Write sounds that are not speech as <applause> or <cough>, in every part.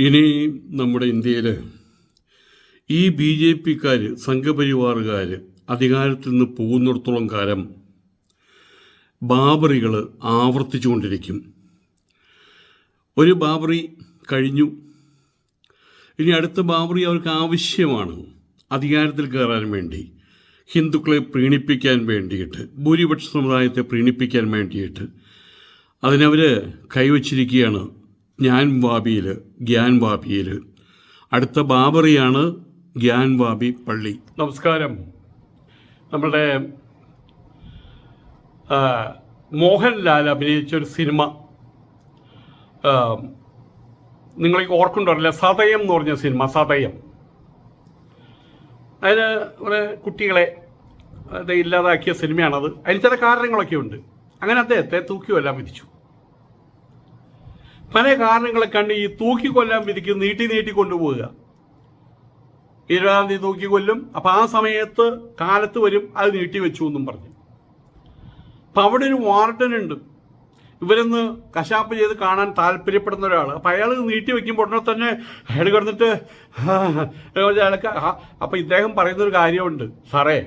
ഇനി നമ്മുടെ ഇന്ത്യയിൽ ഈ ബി ജെ പിക്കാർ സംഘപരിവാറുകാർ അധികാരത്തിൽ നിന്ന് പോകുന്നിടത്തോളം കാലം ബാബറികൾ ആവർത്തിച്ചുകൊണ്ടിരിക്കും. ഒരു ബാബറി കഴിഞ്ഞു. ഇനി അടുത്ത ബാബറി അവർക്ക് ആവശ്യമാണ് അധികാരത്തിൽ കയറാൻ വേണ്ടി ഹിന്ദുക്കളെ പ്രീണിപ്പിക്കാൻ വേണ്ടിയിട്ട് ഭൂരിപക്ഷ സമുദായത്തെ പ്രീണിപ്പിക്കാൻ വേണ്ടിയിട്ട്. അതിനവർ കൈവച്ചിരിക്കുകയാണ് ജ്ഞാൻ വാബിയിൽ ഗ്യാൻ വാബിയിൽ അടുത്ത ബാബറിയാണ് ഗ്യാൻ വാബി പള്ളി. നമസ്കാരം. നമ്മുടെ മോഹൻലാൽ അഭിനയിച്ച ഒരു സിനിമ ആ, നിങ്ങൾ ഓർക്കുന്നുണ്ടല്ലേ സതയം എന്ന് പറഞ്ഞ സിനിമ സതയം. അതിന് ഒരു കുട്ടികളെ ഇല്ലാതാക്കിയ സിനിമയാണത്. അതിന് ചില കാരണങ്ങളൊക്കെ ഉണ്ട് അങ്ങനെ അദ്ദേഹത്തെ തൂക്കിയുമെല്ലാം വിധിച്ചു. പല കാരണങ്ങളെ കണ്ട് ഈ തൂക്കിക്കൊല്ലാൻ വിധിക്ക് നീട്ടി നീട്ടി കൊണ്ടുപോവുക. ഇരുപതാം തീയതി തൂക്കിക്കൊല്ലും. അപ്പൊ ആ സമയത്ത് കാലത്ത് വരും അത് നീട്ടി വെച്ചു എന്നും പറഞ്ഞു. അപ്പൊ അവിടെ ഒരു വാർഡൻ ഉണ്ട്. ഇവരൊന്ന് കശാപ്പ് ചെയ്ത് കാണാൻ താല്പര്യപ്പെടുന്ന ഒരാൾ അപ്പൊ അയാൾ നീട്ടി വെക്കുമ്പോൾ ഉടനെ തന്നെ അയാൾ കിടന്നിട്ട് അയാൾക്ക് അപ്പൊ ഇദ്ദേഹം പറയുന്ന ഒരു കാര്യമുണ്ട്. സാറേ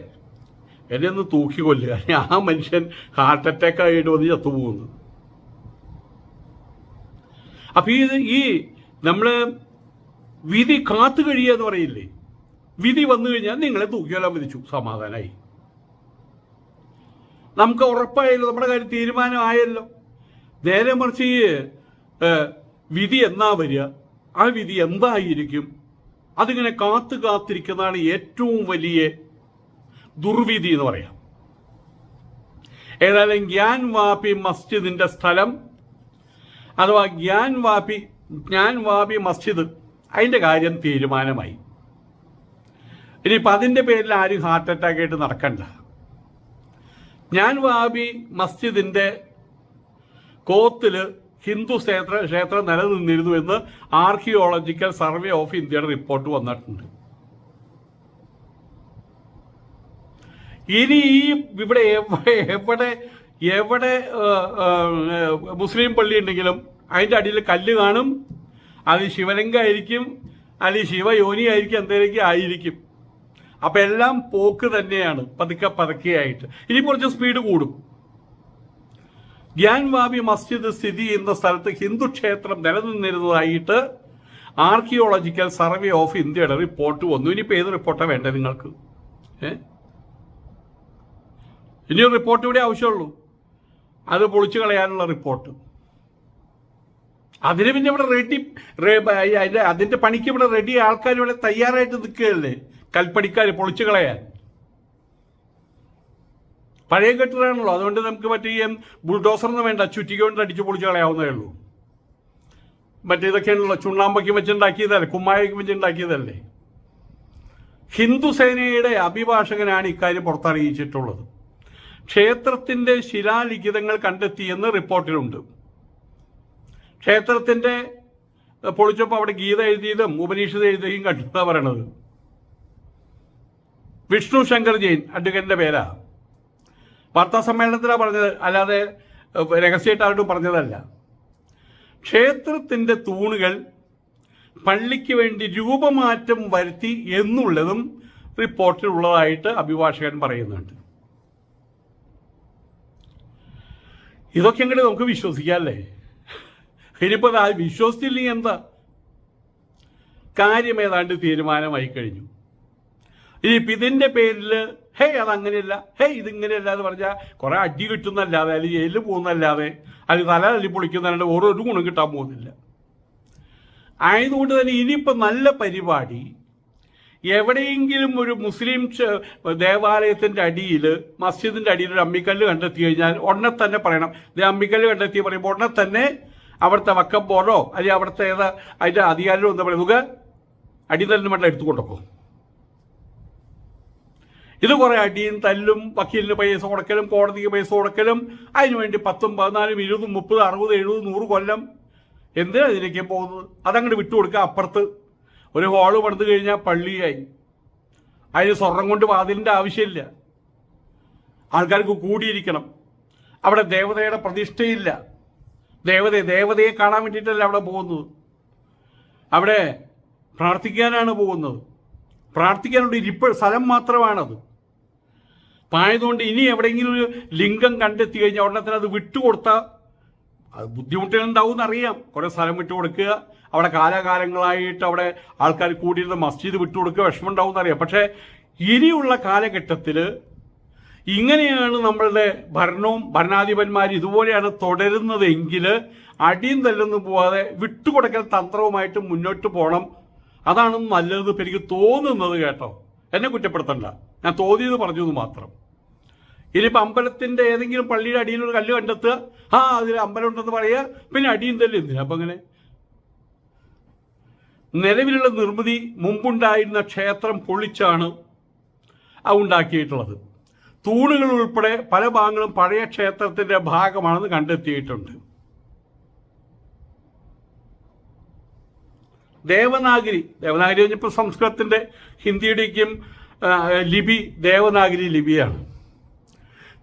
എന്നെ ഒന്ന് തൂക്കിക്കൊല്ലുക. ആ മനുഷ്യൻ ഹാർട്ട് അറ്റാക്ക് ആയിട്ട് വന്ന് ചത്തുപോകുന്നു. അപ്പൊ ഈ ഈ നമ്മൾ വിധി കാത്തു കഴിയുക എന്ന് പറയില്ലേ? വിധി വന്നു കഴിഞ്ഞാൽ നിങ്ങളെ തൂക്കിയാലാൻ വിധിച്ചു. സമാധാനമായി നമുക്ക് ഉറപ്പായല്ലോ നമ്മുടെ കാര്യം തീരുമാനമായല്ലോ. നേരെ മറിച്ച് ഈ വിധി എന്നാ വരിക? ആ വിധി എന്തായിരിക്കും? അതിങ്ങനെ കാത്തു കാത്തിരിക്കുന്നതാണ് ഏറ്റവും വലിയ ദുർവിധി എന്ന് പറയാം. ഏതായാലും ഗ്യാൻ വാപ്പി മസ്ജിദിന്റെ സ്ഥലം അഥവാ ഗ്യാൻ വാപി ജ്ഞാൻ വാപി മസ്ജിദ് അതിന്റെ കാര്യം തീരുമാനമായി. ഇനി ഇനിയിപ്പോൾ അതിന്റെ പേരിൽ ആരും ഹാർട്ട് അറ്റാക്ക് ആയിട്ട് നടക്കണ്ട. ഞാൻ വാബി മസ്ജിദിന്റെ കോത്തിൽ ഹിന്ദു ക്ഷേത്ര ക്ഷേത്രം നിലനിന്നിരുന്നു എന്ന് ആർക്കിയോളജിക്കൽ സർവേ ഓഫ് ഇന്ത്യയുടെ റിപ്പോർട്ട് വന്നിട്ടുണ്ട്. ഇനി ഈ ഇവിടെ എവിടെ എവിടെ മുസ്ലിം പള്ളി ഉണ്ടെങ്കിലും അതിന്റെ അടിയിൽ കല്ല് കാണും. അത് ശിവലിംഗമായിരിക്കും അല്ലെങ്കിൽ ശിവയോനി ആയിരിക്കും എന്തെങ്കിലും ആയിരിക്കും. അപ്പം എല്ലാം പോക്ക് തന്നെയാണ് പതുക്കെ പതുക്കെയായിട്ട്. ഇനി കുറച്ച് സ്പീഡ് കൂടും. ഗ്യാൻ വാബി മസ്ജിദ് സ്ഥിതി ചെയ്യുന്ന സ്ഥലത്ത് ഹിന്ദു ക്ഷേത്രം നിലനിന്നിരുന്നതായിട്ട് ആർക്കിയോളജിക്കൽ സർവേ ഓഫ് ഇന്ത്യയുടെ റിപ്പോർട്ട് വന്നു. ഇനിയിപ്പോൾ ഏത് റിപ്പോർട്ടാണ് വേണ്ടത് നിങ്ങൾക്ക്? ഏ? ഇനി റിപ്പോർട്ട് ഇവിടെ ആവശ്യമുള്ളൂ. അത് പൊളിച്ചു കളയാനുള്ള റിപ്പോർട്ട്. അതിന് പിന്നെ ഇവിടെ റെഡി അതിന്റെ പണിക്ക് ഇവിടെ റെഡി ആൾക്കാർ ഇവിടെ തയ്യാറായിട്ട് നിൽക്കുകയല്ലേ? കൽപ്പണിക്കാർ പൊളിച്ചു കളയാൻ. പഴയ കെട്ടിടാണല്ലോ അതുകൊണ്ട് നമുക്ക് മറ്റേ ബുൾഡോസറിന് വേണ്ട. ചുറ്റിക്കൊണ്ട് കൊണ്ട് അടിച്ച് പൊളിച്ചു കളയാവുന്നേ ഉള്ളൂ. മറ്റേ ഇതൊക്കെയാണല്ലോ ചുണ്ണാമ്പയ്ക്ക് വെച്ചുണ്ടാക്കിയതല്ലേ കുമ്മായക്ക് വെച്ചുണ്ടാക്കിയതല്ലേ ഹിന്ദു സേനയുടെ അഭിഭാഷകനാണ് ഇക്കാര്യം പുറത്തറിയിച്ചിട്ടുള്ളത്. ക്ഷേത്രത്തിന്റെ ശിലാലിഖിതങ്ങൾ കണ്ടെത്തിയെന്ന് റിപ്പോർട്ടിലുണ്ട്. ക്ഷേത്രത്തിന്റെ പൊളിച്ചപ്പോൾ അവിടെ ഗീത എഴുതിയതും ഉപനിഷത് എഴുതിയതും കണ്ടെന്നാ പറയണത്. വിഷ്ണു ശങ്കർ ജെയിൻ അഡ്വക്കേറ്റിന്റെ പേരാ. വാർത്താ സമ്മേളനത്തിലാണ് പറഞ്ഞത് അല്ലാതെ രഹസ്യമായിട്ട് ആരോടും പറഞ്ഞതല്ല. ക്ഷേത്രത്തിന്റെ തൂണുകൾ പള്ളിക്ക് വേണ്ടി രൂപമാറ്റം വരുത്തി എന്നുള്ളതും റിപ്പോർട്ടിലുള്ളതായിട്ട് അഭിഭാഷകൻ പറയുന്നുണ്ട്. ഇതൊക്കെ എങ്ങനെ നമുക്ക് വിശ്വസിക്കാമല്ലേ ഇനിയിപ്പോൾ ആ വിശ്വസിച്ചില്ലെങ്കിൽ എന്താ? കാര്യം ഏതാണ്ട് തീരുമാനമായി കഴിഞ്ഞു. ഇനിയിപ്പോൾ ഇതിന്റെ പേരിൽ ഹേ അതങ്ങനെയല്ല ഹേ ഇതിങ്ങനെയല്ല എന്ന് പറഞ്ഞാൽ കുറേ അടി കിട്ടുന്നല്ലാതെ അല്ലെങ്കിൽ ജയിലിൽ പോകുന്നല്ലാതെ അല്ലെങ്കിൽ തല തല്ലി പൊളിക്കുന്നല്ലാണ്ട് ഓരോ ഒരു ഗുണം കിട്ടാൻ പോകുന്നില്ല. ആയതുകൊണ്ട് തന്നെ ഇനിയിപ്പോൾ നല്ല പരിപാടി എവിടെയെങ്കിലും ഒരു മുസ്ലിം ദേവാലയത്തിന്റെ അടിയിൽ മസ്ജിദിന്റെ അടിയിൽ ഒരു അമ്മിക്കല്ല് കണ്ടെത്തി കഴിഞ്ഞാൽ ഉടനെ തന്നെ പറയണം. ഇത് അമ്മിക്കല്ല് കണ്ടെത്തി പറയുമ്പോൾ ഉടനെ തന്നെ അവിടുത്തെ വക്കം ബോർഡോ അല്ലെങ്കിൽ അവിടുത്തെ ഏതാ അതിന്റെ അധികാരികളോ എന്താ പറയുക അടി തന്നെ വേണ്ട എടുത്തു ഇത് കുറെ അടിയും തല്ലും വക്കീലിന് പൈസ കൊടുക്കലും കോടതിക്ക് പൈസ കൊടുക്കലും അതിനുവേണ്ടി പത്തും പതിനാലും ഇരുപതും മുപ്പത് അറുപത് എഴുപത് നൂറ് കൊല്ലം എന്തിനാ ഇതിലേക്ക് പോകുന്നത്? അതങ്ങോട്ട് വിട്ടുകൊടുക്കുക അപ്പുറത്ത്. ഒരു ഹോൾ പണിത് കഴിഞ്ഞാൽ പള്ളിയായി. അതിന് സ്വർണം കൊണ്ട് വാതിലിന്റെ ആവശ്യമില്ല. ആൾക്കാർക്ക് കൂടിയിരിക്കണം. അവിടെ ദേവതയുടെ പ്രതിഷ്ഠയില്ല. ദേവതയെ ദേവതയെ കാണാൻ വേണ്ടിയിട്ടല്ല അവിടെ പോകുന്നത്. അവിടെ പ്രാർത്ഥിക്കാനാണ് പോകുന്നത്. പ്രാർത്ഥിക്കാനുള്ള ഇരിപ്പ് സ്ഥലം മാത്രമാണത്. പായതുകൊണ്ട് ഇനി എവിടെയെങ്കിലും ഒരു ലിംഗം കണ്ടെത്തി കഴിഞ്ഞാൽ ഉടനെ തന്നെ അത് വിട്ടുകൊടുത്താൽ അത് ബുദ്ധിമുട്ടുകൾ ഉണ്ടാവും എന്നറിയാം കുറേ സ്ഥലം വിട്ടുകൊടുക്കുക. അവിടെ കാലാകാലങ്ങളായിട്ട് അവിടെ ആൾക്കാർ കൂടിയിരുന്ന മസ്ജിദ് വിട്ടുകൊടുക്കുക വിഷമം ഉണ്ടാവും എന്നറിയാം. പക്ഷേ ഇനിയുള്ള കാലഘട്ടത്തിൽ ഇങ്ങനെയാണ് നമ്മളുടെ ഭരണവും ഭരണാധിപന്മാർ ഇതുപോലെയാണ് തുടരുന്നതെങ്കിൽ അടിയും തല്ലൊന്നും പോവാതെ വിട്ടുകൊടുക്കൽ തന്ത്രവുമായിട്ട് മുന്നോട്ട് പോകണം അതാണ് നല്ലത് എനിക്ക് തോന്നുന്നത് കേട്ടോ. എന്നെ കുറ്റപ്പെടുത്തണ്ട. ഞാൻ തോന്നിയത് പറഞ്ഞു മാത്രം. ഇനിയിപ്പോൾ അമ്പലത്തിന്റെ ഏതെങ്കിലും പള്ളിയുടെ അടിയിലൊരു കല്ല് കണ്ടെത്തുക. ആ അതിൽ അമ്പലം ഉണ്ടെന്ന് പറയുക. പിന്നെ അടിയും തല്ലും എന്തിനാ? അപ്പം അങ്ങനെ നിലവിലുള്ള നിർമ്മിതി മുമ്പുണ്ടായിരുന്ന ക്ഷേത്രം പൊളിച്ചാണ് ഉണ്ടാക്കിയിട്ടുള്ളത്. തൂണുകൾ ഉൾപ്പെടെ പല ഭാഗങ്ങളും പഴയ ക്ഷേത്രത്തിന്റെ ഭാഗമാണെന്ന് കണ്ടെത്തിയിട്ടുണ്ട്. ദേവനാഗരി ദേവനാഗരി കഴിഞ്ഞപ്പോൾ സംസ്കൃതത്തിന്റെ ഹിന്ദിയുടെയും ലിപി ദേവനാഗരി ലിപിയാണ്.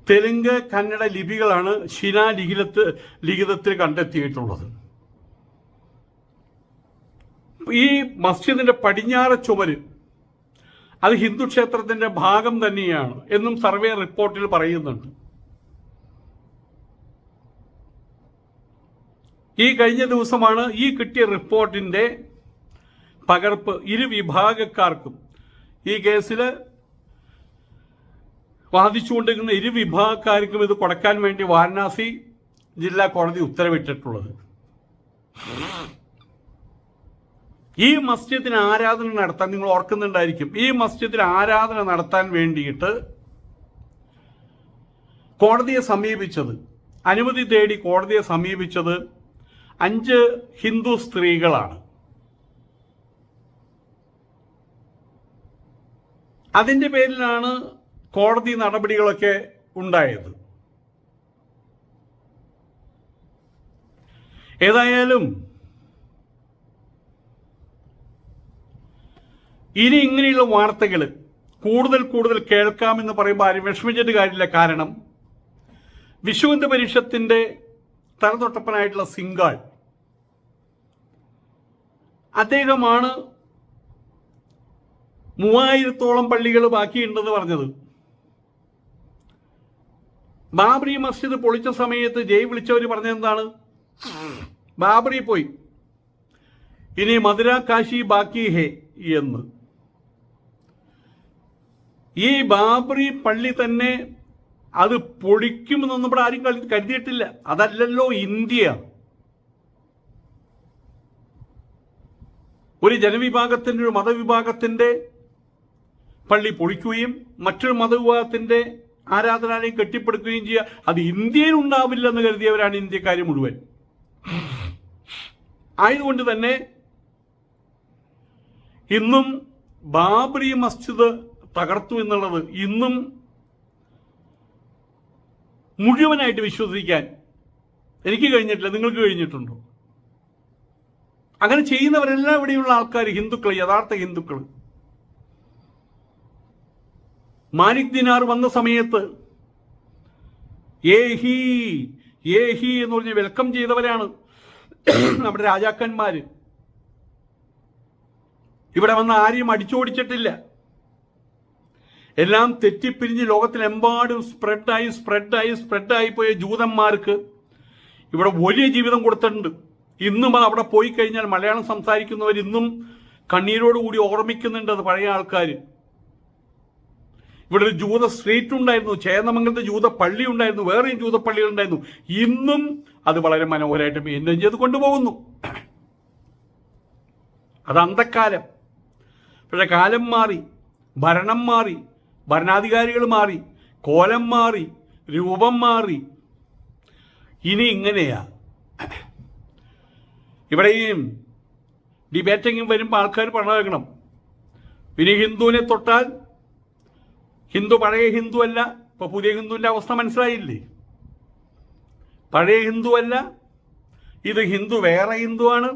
തെലുങ്ക് കന്നഡ ലിപികളാണ് ശിലാലിഖിതത്ത് ലിഖിതത്തിൽ കണ്ടെത്തിയിട്ടുള്ളത്. ഈ മസ്ജിദിന്റെ പടിഞ്ഞാറ് ചുമര് അത് ഹിന്ദു ക്ഷേത്രത്തിന്റെ ഭാഗം തന്നെയാണ് എന്നും സർവേ റിപ്പോർട്ടിൽ പറയുന്നുണ്ട്. ഈ കഴിഞ്ഞ ദിവസമാണ് ഈ കിട്ടിയ റിപ്പോർട്ടിന്റെ പകർപ്പ് ഇരു വിഭാഗക്കാർക്കും. ഈ കേസിൽ വാദിച്ചുകൊണ്ടിരിക്കുന്ന ഇരു വിഭാഗക്കാർക്കും ഇത് കൊടുക്കാൻ വേണ്ടി വാരണാസി ജില്ലാ കോടതി ഉത്തരവിട്ടിട്ടുള്ളത്. ഈ മസ്ജിദിന് ആരാധന നടത്താൻ നിങ്ങൾ ഓർക്കുന്നുണ്ടായിരിക്കും. ഈ മസ്ജിദിന് ആരാധന നടത്താൻ വേണ്ടിയിട്ട് കോടതിയെ സമീപിച്ചത് അനുമതി തേടി കോടതിയെ സമീപിച്ചത് അഞ്ച് ഹിന്ദു സ്ത്രീകളാണ്. അതിന്റെ പേരിലാണ് കോടതി നടപടികളൊക്കെ ഉണ്ടായത്. ഏതായാലും ഇനി ഇങ്ങനെയുള്ള വാർത്തകൾ കൂടുതൽ കൂടുതൽ കേൾക്കാമെന്ന് പറയുമ്പോൾ ആരും വിഷമിച്ചിട്ട് കാര്യമില്ല. കാരണം വിശ്വഹിന്ദു പരിഷത്തിന്റെ തലതൊട്ടപ്പനായിട്ടുള്ള സിംഗാൾ അദ്ദേഹമാണ് മൂവായിരത്തോളം പള്ളികൾ ബാക്കിയുണ്ടെന്ന് പറഞ്ഞത്. ബാബറി മസ്ജിദ് പൊളിച്ച സമയത്ത് ജയ് വിളിച്ചവർ പറഞ്ഞെന്താണ് ബാബറി പോയി. ഇനി മധുര കാശി ബാക്കി ഹേ എന്ന്. ഈ ബാബറി പള്ളി തന്നെ അത് പൊളിക്കുമെന്നൊന്നും ഇവിടെ ആരും കരുതി- കരുതിയിട്ടില്ല. അതല്ലല്ലോ ഇന്ത്യ. ഒരു ജനവിഭാഗത്തിന്റെ ഒരു മതവിഭാഗത്തിന്റെ പള്ളി പൊളിക്കുകയും മറ്റൊരു മതവിഭാഗത്തിന്റെ ആരാധനാലയം കെട്ടിപ്പടുക്കുകയും ചെയ്യുക. അത് ഇന്ത്യയിൽ ഉണ്ടാവില്ലെന്ന് കരുതിയവരാണ് ഇന്ത്യക്കാർ മുഴുവൻ. ആയതുകൊണ്ട് തന്നെ ഇന്നും ബാബറി മസ്ജിദ് തകർത്തു എന്നുള്ളത് ഇന്നും മുഴുവനായിട്ട് വിശ്വസിക്കാൻ എനിക്ക് കഴിഞ്ഞിട്ടില്ല നിങ്ങൾക്ക് കഴിഞ്ഞിട്ടുണ്ടോ? അങ്ങനെ ചെയ്യുന്നവരെല്ലാം ഇവിടെയുള്ള ആൾക്കാർ ഹിന്ദുക്കൾ യഥാർത്ഥ ഹിന്ദുക്കൾ. മാലിക് ദിനാർ വന്ന സമയത്ത് ഏഹി ഏഹി എന്ന് പറഞ്ഞ് വെൽക്കം ചെയ്തവരാണ് നമ്മുടെ രാജാക്കന്മാര്. ഇവിടെ വന്ന് ആരെയും അടിച്ചോടിച്ചിട്ടില്ല. എല്ലാം തെറ്റിപ്പിരിഞ്ഞ് ലോകത്തിലെമ്പാടും സ്പ്രെഡായി സ്പ്രെഡായി സ്പ്രെഡായി പോയ ജൂതന്മാർക്ക് ഇവിടെ വലിയ ജീവിതം കൊടുത്തിട്ടുണ്ട്. ഇന്നും അത് അവിടെ പോയി കഴിഞ്ഞാൽ മലയാളം സംസാരിക്കുന്നവർ ഇന്നും കണ്ണീരോടുകൂടി ഓർമ്മിക്കുന്നുണ്ട് അത് പഴയ ആൾക്കാർ ഇവിടെ ഒരു ജൂത സ്ട്രീറ്റ് ഉണ്ടായിരുന്നു ചേന്നമംഗലത്തെ ജൂത പള്ളി ഉണ്ടായിരുന്നു വേറെയും ജൂത പള്ളികൾ ഉണ്ടായിരുന്നു. ഇന്നും അത് വളരെ മനോഹരമായിട്ട് മെയിന്റെയിൻ ചെയ്ത് കൊണ്ടുപോകുന്നു. അത് അന്തക്കാലം പക്ഷെ കാലം മാറി ഭരണം മാറി ഭരണാധികാരികൾ മാറി കോലം മാറി രൂപം മാറി. ഇനി ഇങ്ങനെയാ. ഇവിടെയും ഡിബേറ്റിംഗും വരുമ്പോൾ ആൾക്കാർ പറഞ്ഞേക്കണം ഇനി ഹിന്ദുവിനെ തൊട്ടാൽ ഹിന്ദു പഴയ ഹിന്ദു അല്ല ഇപ്പൊ പുതിയ ഹിന്ദുവിന്റെ അവസ്ഥ മനസ്സിലായില്ലേ? പഴയ ഹിന്ദു അല്ല ഇത് ഹിന്ദു വേറെ ഹിന്ദുവാണ്.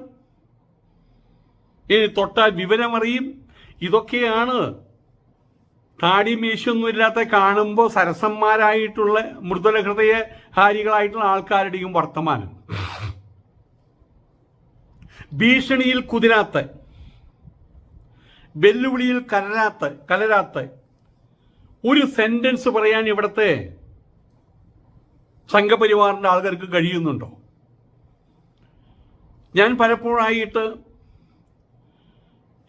ഇനി തൊട്ടാൽ വിവരമറിയും. ഇതൊക്കെയാണ് താടി മീശൊന്നുമില്ലാത്ത കാണുമ്പോൾ സരസന്മാരായിട്ടുള്ള മൃദുല ഹൃദയഹാരികളായിട്ടുള്ള ആൾക്കാരുടെയും വർത്തമാനം. ഭീഷണിയിൽ കുതിരാത്ത വെല്ലുവിളിയിൽ കലരാത്ത കലരാത്ത ഒരു സെന്റൻസ് പറയാൻ ഇവിടുത്തെ സംഘപരിവാറിന്റെ ആൾക്കാർക്ക് കഴിയുന്നുണ്ടോ? ഞാൻ പലപ്പോഴായിട്ട്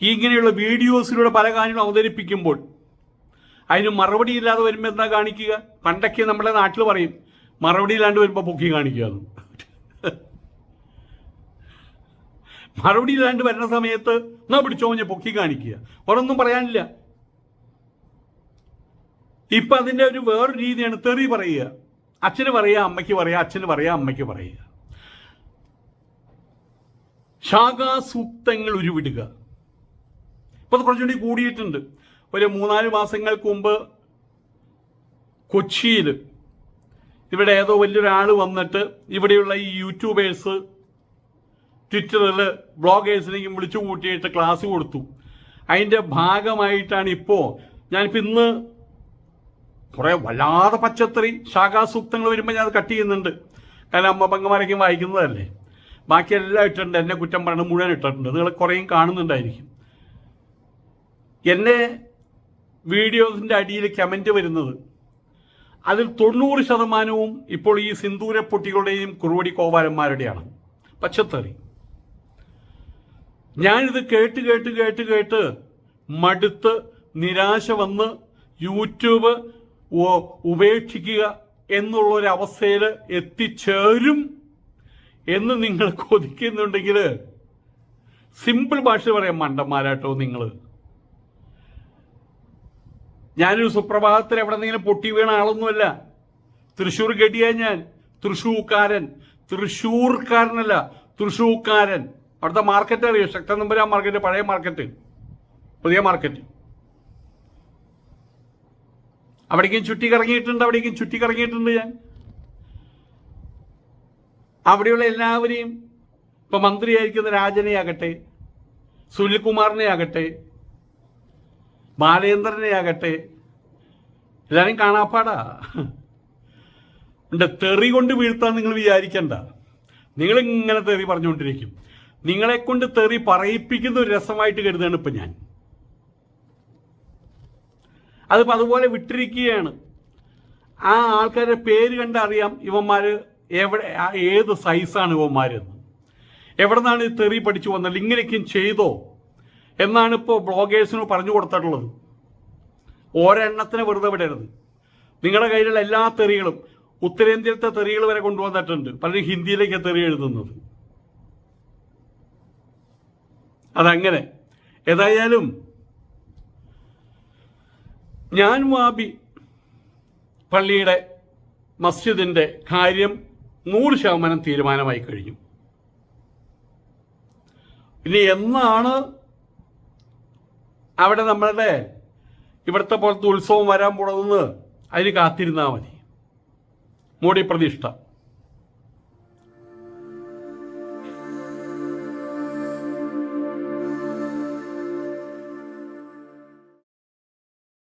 ഇങ്ങനെയുള്ള വീഡിയോസിലൂടെ പല കാര്യങ്ങളും അവതരിപ്പിക്കുമ്പോൾ അതിന് മറുപടി ഇല്ലാതെ വരുമ്പോൾ എന്താ കാണിക്കുക? പണ്ടൊക്കെ നമ്മുടെ നാട്ടിൽ പറയും മറുപടി ഇല്ലാണ്ട് വരുമ്പോൾ പൊക്കി കാണിക്കുക. <laughs> മറുപടി ഇല്ലാണ്ട് വരുന്ന സമയത്ത് എന്നാ പിടിച്ചോ ഞാൻ പൊക്കി കാണിക്കുക. ഒരൊന്നും പറയാനില്ല. ഇപ്പൊ അതിന്റെ ഒരു വേറൊരു രീതിയാണ് തെറി പറയുക. അച്ഛന് പറയുക അമ്മയ്ക്ക് പറയുക അച്ഛന് പറയുക അമ്മയ്ക്ക് പറയുക. ശാഖാസൂക്തങ്ങൾ ഉരുവിടുക. ഇപ്പൊ അത് കുറച്ചുകൂടി കൂടിയിട്ടുണ്ട്. ഒരു മൂന്നാൽ മാസങ്ങൾക്ക് മുമ്പ് കൊച്ചിയിൽ ഇവിടെ ഏതോ വലിയൊരാൾ വന്നിട്ട് ഇവിടെയുള്ള ഈ യൂട്യൂബേഴ്സ് ട്വിറ്ററിൽ ബ്ലോഗേഴ്സിനെയും വിളിച്ചു കൂട്ടിയിട്ട് ക്ലാസ് കൊടുത്തു. അതിന്റെ ഭാഗമായിട്ടാണ് ഇപ്പോൾ ഞാനിപ്പോൾ ഇന്ന് കുറേ വല്ലാതെ പച്ചത്തറി ശാഖാസൂക്തങ്ങൾ വരുമ്പോൾ ഞാൻ അത് കട്ട് ചെയ്യുന്നുണ്ട്. കാരണം അമ്മ പങ്കമാരൊക്കെ വായിക്കുന്നതല്ലേ? ബാക്കിയെല്ലാം ഇട്ടിട്ടുണ്ട്. എന്നെ കുറ്റം പറഞ്ഞ് മുഴുവൻ ഇട്ടിട്ടുണ്ട്. നിങ്ങൾ കുറേയും കാണുന്നുണ്ടായിരിക്കും. എന്നെ വീഡിയോസിന്റെ അടിയിൽ കമന്റ് വരുന്നത്. അതിൽ തൊണ്ണൂറ് ശതമാനവും ഇപ്പോൾ ഈ സിന്ദൂര പൊട്ടികളുടെയും കുറുവടി കോവാലന്മാരുടെയാണ്. പച്ചത്തറി. ഞാനിത് കേട്ട് കേട്ട് കേട്ട് കേട്ട് മടുത്ത് നിരാശ വന്ന് യൂട്യൂബ് ഉപേക്ഷിക്കുക എന്നുള്ള ഒരു അവസ്ഥയിൽ എത്തിച്ചേരും എന്ന് നിങ്ങൾ <laughs> കൊതിക്കുന്നുണ്ടെങ്കിൽ സിമ്പിൾ ഭാഷ പറയാം മണ്ടന്മാരാട്ടോ നിങ്ങൾ ഞാനൊരു സുപ്രഭാതത്തിൽ എവിടെന്നെങ്കിലും പൊട്ടി വീണ ആളൊന്നുമല്ല. തൃശ്ശൂർ കെട്ടിയ ഞാൻ. തൃശ്ശൂർക്കാരൻ. തൃശ്ശൂർക്കാരനല്ല തൃശ്ശൂർക്കാരൻ. അവിടുത്തെ മാർക്കറ്റ് അറിയോ? ശക്തൻ നമ്പർ മാർക്കറ്റ് പഴയ മാർക്കറ്റ് പുതിയ മാർക്കറ്റ് അവിടേക്കും ചുറ്റി കറങ്ങിയിട്ടുണ്ട് അവിടേക്കും ചുറ്റി കറങ്ങിയിട്ടുണ്ട് ഞാൻ. അവിടെയുള്ള എല്ലാവരെയും ഇപ്പൊ മന്ത്രിയായിരിക്കുന്ന രാജനെ ആകട്ടെ സുനിൽകുമാറിനെ ആകട്ടെ ബാലേന്ദ്രനെ ആകട്ടെ എല്ലാവരും കാണാപ്പാടാ. ഉണ്ട് തെറി കൊണ്ട് വീഴ്ത്താൻ നിങ്ങൾ വിചാരിക്കണ്ട. നിങ്ങൾ ഇങ്ങനെ തെറി പറഞ്ഞുകൊണ്ടിരിക്കും. നിങ്ങളെ കൊണ്ട് തെറി പറയിപ്പിക്കുന്ന ഒരു രസമായിട്ട് കരുതാണ് ഇപ്പൊ ഞാൻ. അതിപ്പോ അതുപോലെ വിട്ടിരിക്കുകയാണ്. ആ ആൾക്കാരുടെ പേര് കണ്ടറിയാം ഇവന്മാര് എവിടെ ഏത് സൈസാണ് ഇവന്മാരെന്ന്. എവിടെ നിന്നാണ് തെറി പഠിച്ചു വന്നത്? ഇങ്ങനെയൊക്കെയും ചെയ്തോ? എന്നാണ് ഇപ്പോൾ ബ്ലോഗേഴ്സിന് പറഞ്ഞു കൊടുത്തിട്ടുള്ളത്. ഒരെണ്ണത്തിന് വെറുതെ വിടരുത്. നിങ്ങളുടെ കയ്യിലുള്ള എല്ലാ തെറികളും ഉത്തരേന്ത്യയിലത്തെ തെറികൾ വരെ കൊണ്ടുവന്നിട്ടുണ്ട്. പലരും ഹിന്ദിയിലേക്ക് തെറി എഴുതുന്നത്. അതങ്ങനെ. ഏതായാലും ഞാൻ വാബി പള്ളിയുടെ മസ്ജിദിന്റെ കാര്യം നൂറ് ശതമാനം തീരുമാനമായി കഴിഞ്ഞു. ഇനി എന്നാണ് അവിടെ നമ്മളുടെ ഇവിടുത്തെ പോലത്തെ ഉത്സവം വരാൻ പോണതെന്ന് അതിന് കാത്തിരുന്നാൽ മതി. മോഡി പ്രതിഷ്ഠ.